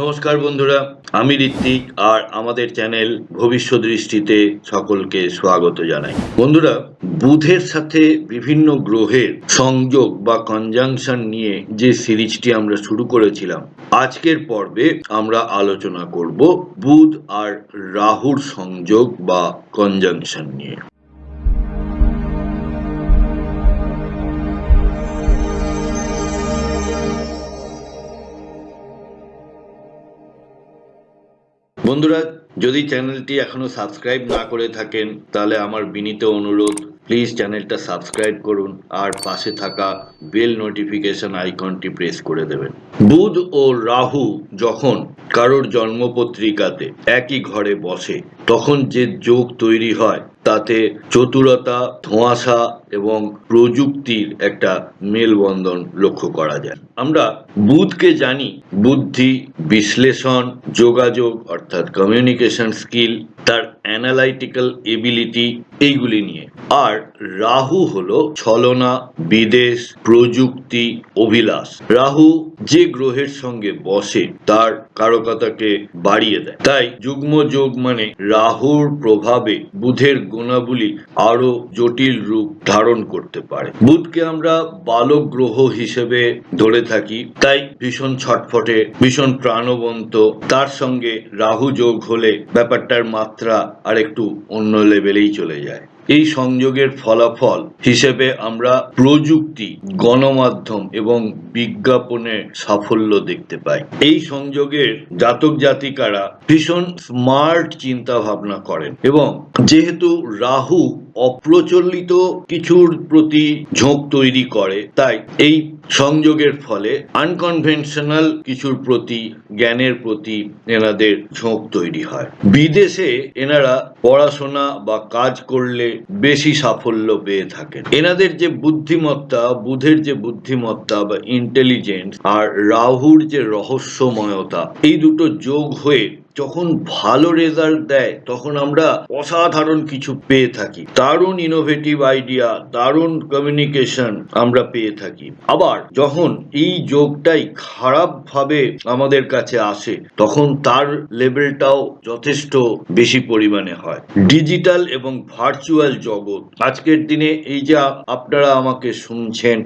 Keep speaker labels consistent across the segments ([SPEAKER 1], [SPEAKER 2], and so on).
[SPEAKER 1] নমস্কার বন্ধুরা, আমি ঋত্বিক আর আমাদের চ্যানেল ভবিষ্যৎ দৃষ্টিতে সকলকে স্বাগত জানাই। বন্ধুরা, বুধের সাথে বিভিন্ন গ্রহের সংযোগ বা কনজাংশন নিয়ে যে সিরিজটি আমরা শুরু করেছিলাম, আজকের পর্বে আমরা আলোচনা করব বুধ আর রাহুর সংযোগ বা কনজাংশন নিয়ে। বন্ধুরা, যদি চ্যানেলটি এখনও সাবস্ক্রাইব না করে থাকেন, তাহলে আমার বিনীত অনুরোধ প্লিজ চ্যানেলটা সাবস্ক্রাইব করুন আর পাশে থাকা বেল নোটিফিকেশন আইকনটি প্রেস করে দেবেন। বুধ ও রাহু যখন কারোর জন্মপত্রিকাতে একই ঘরে বসে তখন যে যোগ তৈরি হয়, তাতে চতুরতা, ধোঁয়াশা এবং প্রযুক্তির একটা মেলবন্ধন লক্ষ্য করা যায়। আমরা বুধকে জানি, বুদ্ধি, বিশ্লেষণ, যোগাযোগ, অর্থাৎ কমিউনিকেশন স্কিল তার অ্যানালাইটিক্যাল এবিলিটি এইগুলি নিয়ে। আর রাহু হলো ছলনা, বিদেশ, প্রযুক্তি, অভিলাষ। রাহু যে গ্রহের সঙ্গে বসে, তার কারকতাকে বাড়িয়ে দেয়। তাই যুগ্ম যোগ মানে রাহুর প্রভাবে বুধের গুণাবলী আরও জটিল রূপ ধারণ করতে পারে। বুধকে আমরা বালক গ্রহ হিসেবে ধরে থাকি, তাই ভীষণ ছটফটে, ভীষণ প্রাণবন্ত। তার সঙ্গে রাহু যোগ হলে ব্যাপারটার মাত্রা আর একটু অন্য লেভেলেই চলে যায়। এই সংযোগের ফলাফল হিসেবে আমরা প্রযুক্তি, গণমাধ্যম এবং বিজ্ঞাপনের সাফল্য দেখতে পাই। এই সংযোগের জাতক জাতিকারা ভীষণ স্মার্ট চিন্তা ভাবনা করেন এবং যেহেতু রাহু অপ্রচলিত কিছুর প্রতি ঝোঁক তৈরি করে। তাই এই সংযোগের ফলে আনকনভেনশনাল কিছুর প্রতি, জ্ঞানের প্রতি এনাদের ঝোঁক তৈরি হয়। বিদেশে এনারা পড়াশোনা বা কাজ করলে বেশি সাফল্য পেয়ে থাকেন। এনাদের যে বুদ্ধিমত্তা, বুধের যে বুদ্ধিমত্তা বা ইন্টেলিজেন্স আর রাহুর যে রহস্যময়তা, এই দুটো যোগ হয়ে যখন ভালো রেজাল্ট দেয়, তখন আমরা অসাধারণ কিছু পেয়ে থাকি। দারুণ ইনোভেটিভ আইডিয়া দারুণ কমিউনিকেশন আমরা পেয়ে থাকি। আবার যখন এই যোগটাই খারাপভাবে আমাদের কাছে আসে, তখন তার লেভেলটাও যথেষ্ট বেশি পরিমাণে হয়। ডিজিটাল এবং ভার্চুয়াল জগৎ। আজকের দিনে এই যে আপনারা আমাকে শুনছেন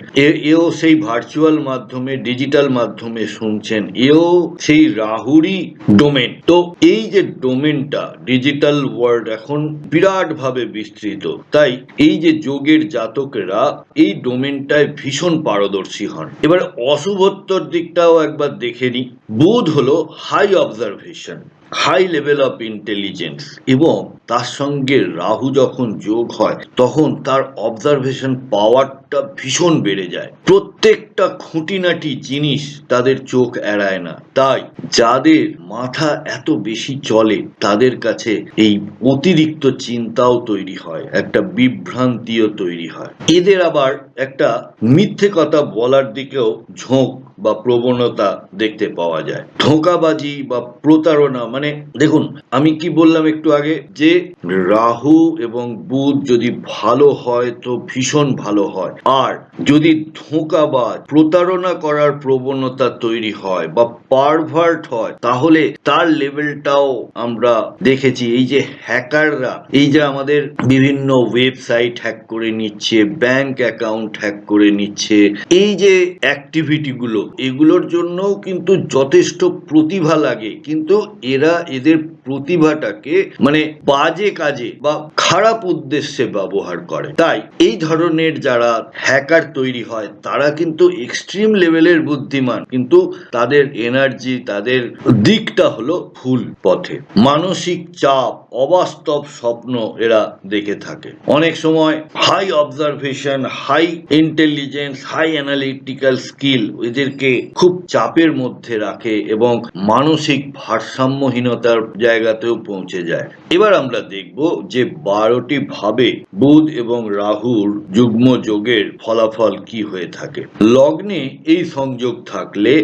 [SPEAKER 1] এও সেই ভার্চুয়াল মাধ্যমে ডিজিটাল মাধ্যমে শুনছেন, এও সেই রাহুরই ডোমেন তো এই যে ডোমেনটা ডিজিটাল ওয়ার্ল্ড এখন বিরাট ভাবে বিস্তৃত। তাই এই যে যোগের জাতকেরা এই ডোমেনটায় ভীষণ পারদর্শী হন। এবার অশুভত্তর দিকটাও একবার দেখে নিই। বুধ হলো high observation high level of intelligence এবং তার সঙ্গে রাহু যখন যোগ হয়, তখন তার অবজারভেশন পাওয়ারটা ভীষণ বেড়ে যায়। প্রত্যেকটা খুঁটিনাটি জিনিস তাদের চোখ এড়ায় না। তাই যাদের মাথা এত বেশি চলে, তাদের কাছে এই অতিরিক্ত চিন্তাও তৈরি হয়, একটা বিভ্রান্তিও তৈরি হয়। এদের আবার একটা মিথ্যে কথা বলার দিকেও ঝোঁক বা প্রবণতা দেখতে পাওয়া যায়। ধোঁকাবাজি বা প্রতারণা মানে দেখুন, আমি কি বললাম একটু আগে যে, রাহু এবং বুধ যদি ভালো হয় তো ভীষণ ভালো হয়। আর যদি ধোঁকাবাজ প্রতারণা করার প্রবণতা তৈরি হয় বা পারভার্ট হয়, তাহলে তার লেভেলটাও আমরা দেখেছি। এই যে হ্যাকাররা, এই যে আমাদের বিভিন্ন ওয়েবসাইট হ্যাক করে নিচ্ছে ব্যাংক অ্যাকাউন্ট হ্যাক করে নিচ্ছে, এই যে অ্যাক্টিভিটি গুলো এগুলোর জন্য কিন্তু যথেষ্ট প্রতিভা লাগে। কিন্তু এরা এদের প্রতিভাটাকে মানে বাজে কাজে বা খারাপ উদ্দেশ্যে ব্যবহার করে। তাই এই ধরনের যারা হ্যাকার তৈরি হয়, তারা কিন্তু এক্সট্রিম লেভেলের বুদ্ধিমান। কিন্তু তাদের এনার্জি, তাদের দিকটা হলো ভুল পথে। মানসিক চাপ অবাস্তব স্বপ্ন এরা দেখে থাকে। অনেক সময় high observation high intelligence high analytical skill এদেরকে খুব চাপের মধ্যে রাখে এবং মানসিক ভারসাম্যহীনতার জায়গাতেও পৌঁছে যায়। এবার আমরা দেখব যে বারোটি ভাবে বুধ এবং রাহুর যুগ্ম যোগের ফলাফল কি হয়ে থাকে। লগ্নে এই সংযোগ থাকলে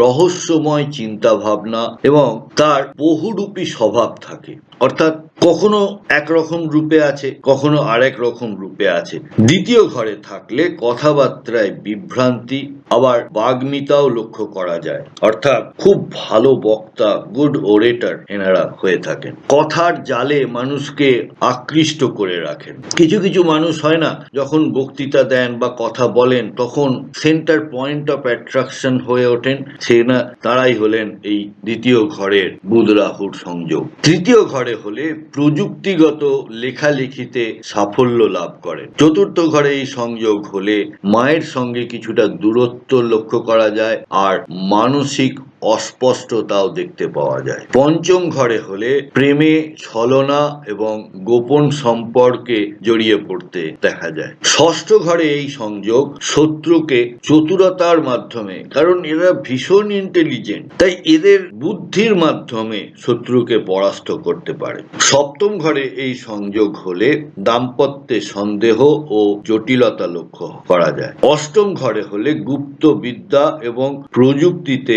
[SPEAKER 1] রহস্যময় চিন্তা ভাবনা এবং তার বহুরূপী স্বভাব থাকে। অর্থাৎ কখনো একরকম রূপে আছে, কখনো আরেক রকম রূপে আছে। দ্বিতীয় ঘরে থাকলে কথাবার্তায় বিভ্রান্তি আবার বাগ্মিতাও লক্ষ্য করা যায়। অর্থাৎ খুব ভালো বক্তা গুড ওরেটার এনারা হয়ে থাকেন। কথার জালে মানুষকে আকৃষ্ট করে রাখেন। কিছু কিছু মানুষ হয় না, যখন বক্তৃতা দেন বা কথা বলেন, তখন সেন্টার পয়েন্ট অফ অ্যাট্রাকশন হয়ে ওঠেন। সে না তারাই হলেন এই দ্বিতীয় ঘরের বুধ রাহুর সংযোগ। তৃতীয় ঘরে হলে প্রযুক্তিগত লেখালেখিতে সাফল্য লাভ করেন। চতুর্থ ঘরে এই সংযোগ হলে মায়ের সঙ্গে কিছুটা দূরত্ব লক্ষ্য করা যায়। আর মানসিক অস্পষ্টতাও দেখতে পাওয়া যায়। পঞ্চম ঘরে হলে প্রেমে ছলনা এবং গোপন সম্পর্কে জড়িয়ে পড়তে দেখা যায়। ষষ্ঠ ঘরে এই সংযোগ শত্রুকে চতুরতার মাধ্যমে, কারণ এরা ভীষণ ইন্টেলিজেন্ট তাই এদের বুদ্ধির মাধ্যমে শত্রুকে পরাস্ত করতে পারে। সপ্তম ঘরে এই সংযোগ হলে দাম্পত্যে সন্দেহ ও জটিলতা লক্ষ্য করা যায়। অষ্টম ঘরে হলে গুপ্ত বিদ্যা এবং প্রযুক্তিতে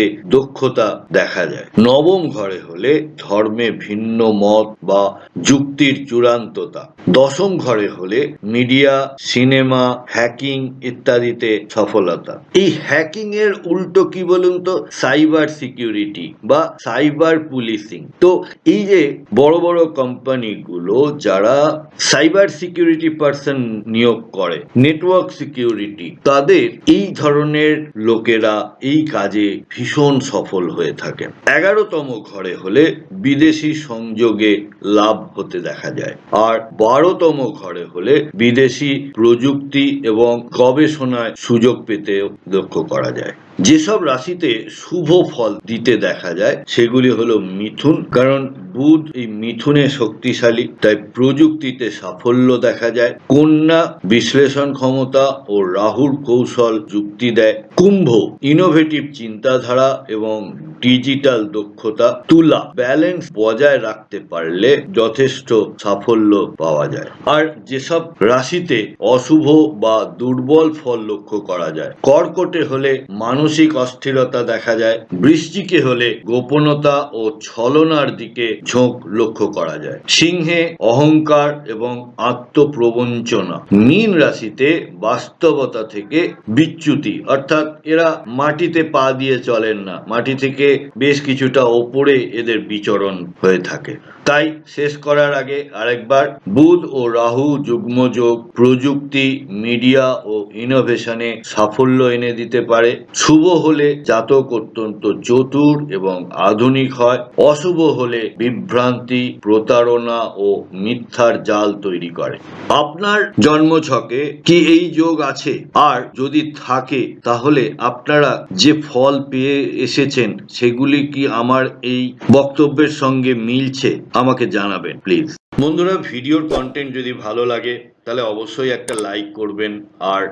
[SPEAKER 1] দক্ষতা দেখা যায়। নবম ঘরে হলে ধর্মে ভিন্ন মত বা যুক্তির চূড়ান্ততা। দশম ঘরে হলে মিডিয়া, সিনেমা, হ্যাকিং ইত্যাদিতে সফলতা। এই হ্যাকিং এর উল্টো কি বলুন তো? সাইবার সিকিউরিটি বা সাইবার পুলিশিং। তো এই যে বড় বড় কোম্পানিগুলো যারা সাইবার সিকিউরিটি পার্সন নিয়োগ করে, নেটওয়ার্ক সিকিউরিটি, তাদের এই ধরনের লোকেরা এই কাজে ভীষণ সফল হয়ে থাকে। এগারোতম ঘরে হলে বিদেশি সংযোগে লাভ হতে দেখা যায়। আর বারোতম ঘরে হলে বিদেশি প্রযুক্তি এবং গবেষণায় সুযোগ পেতে লক্ষ্য করা যায়। যেসব রাশিতে শুভ ফল দিতে দেখা যায়, সেগুলি হলো মিথুন, কারণ বুধ এই মিথুনে শক্তিশালী, তাই প্রযুক্তিতে সাফল্য দেখা যায়। কন্যা বিশ্লেষণ ক্ষমতা ও রাহুর কৌশল যুক্তি দেয়। কুম্ভ ইনোভেটিভ চিন্তাধারা এবং ডিজিটাল দক্ষতা তুলা ব্যালেন্স বজায় রাখতে পারলে যথেষ্ট সাফল্য পাওয়া যায়। আর যেসব রাশিতে অশুভ বা দুর্বল ফল লক্ষ্য করা যায়, কর্কটে হলে মানসিক অস্থিরতা দেখা যায় বৃষ্টিকে হলে গোপনতা ও ছলনার দিকে ঝোঁক লক্ষ্য করা যায়। সিংহে অহংকার এবং আত্মপ্রবঞ্চনা। মীন রাশিতে বাস্তবতা থেকে বিচ্যুতি। অর্থাৎ এরা মাটিতে পা দিয়ে চলেন না। মাটি থেকে বেশ কিছুটা ওপরে এদের বিচরণ হয়ে থাকে। তাই শেষ করার আগে আরেকবার বুধ ও রাহু যুগ্ম যোগ প্রযুক্তি, মিডিয়া ও ইনোভেশনে সাফল্য এনে দিতে পারে। শুভ হলে জাতক অত্যন্ত চতুর এবং আধুনিক হয়। অশুভ হলে বিভ্রান্তি, প্রতারণা ও মিথ্যার জাল তৈরি করে। আপনার জন্মছকে কি এই যোগ আছে? আর যদি থাকে, তাহলে আপনারা যে ফল পেয়ে এসেছেন, সেগুলি কি আমার এই বক্তব্যের সঙ্গে মিলছে? আমাকে জানাবেন প্লিজ বন্ধুরা, ভিডিওর কন্টেন্ট যদি ভালো লাগে, তাহলে অবশ্যই একটা লাইক করবেন আর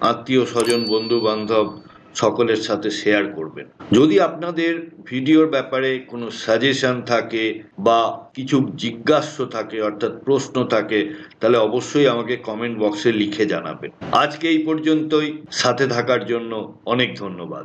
[SPEAKER 1] আত্মীয় স্বজন বন্ধু বান্ধব সকলের সাথে শেয়ার করবেন। যদি আপনাদের ভিডিওর ব্যাপারে কোনো সাজেশন থাকে বা কিছু জিজ্ঞাস্য থাকে, অর্থাৎ প্রশ্ন থাকে, তাহলে অবশ্যই আমাকে কমেন্ট বক্সে লিখে জানাবেন। আজকে এই পর্যন্তই। সাথে থাকার জন্য অনেক ধন্যবাদ।